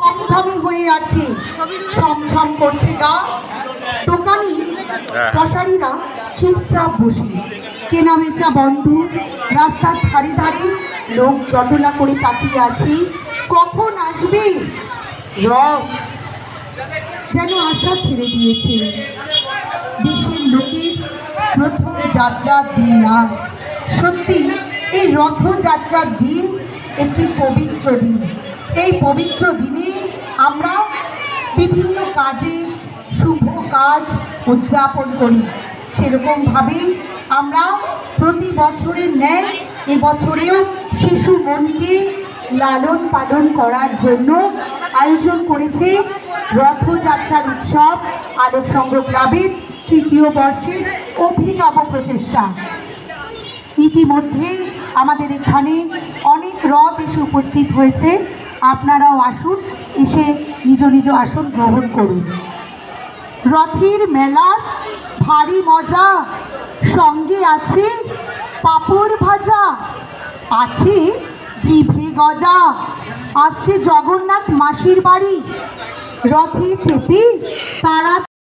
থমথমে হয়ে আছে। ছমছম করছে গা। দোকানি হ্যাঁ। চুপচাপ বসে। কেনা বেচা বন্ধ? রাস্তার ধারে ধারে লোক জটলা করে তাকিয়ে আছে। কখন আসবে? রথ যেন আশা ছেড়ে দিয়েছে। দেশের লোকের প্রথম যাত্রার দিন আজ। সত্যি এই রথযাত্রার দিন একটি পবিত্র দিন। এই পবিত্র দিনে আমরা বিভিন্ন কাজে শুভ কাজ উদযাপন করি। সেরকমভাবেই আমরা প্রতি বছরের ন্যায় এবছরেও শিশু মনকে লালন পালন করার জন্য আয়োজন করেছে রথযাত্রার উৎসব আলোক সংগ্রহ ক্লাবের তৃতীয় বর্ষের অভিনব প্রচেষ্টা। ইতিমধ্যে আমাদের এখানে অনেক রথ এসে উপস্থিত হয়েছে। আপনারাও আসুন, এসে নিজ নিজ আসন গ্রহণ করুন। রথের মেলার ভারী মজা, সঙ্গে আছে পাপড় ভাজা, আছে জিভে গজা, আসছে জগন্নাথ মাসির বাড়ি। রথে চেপে তারা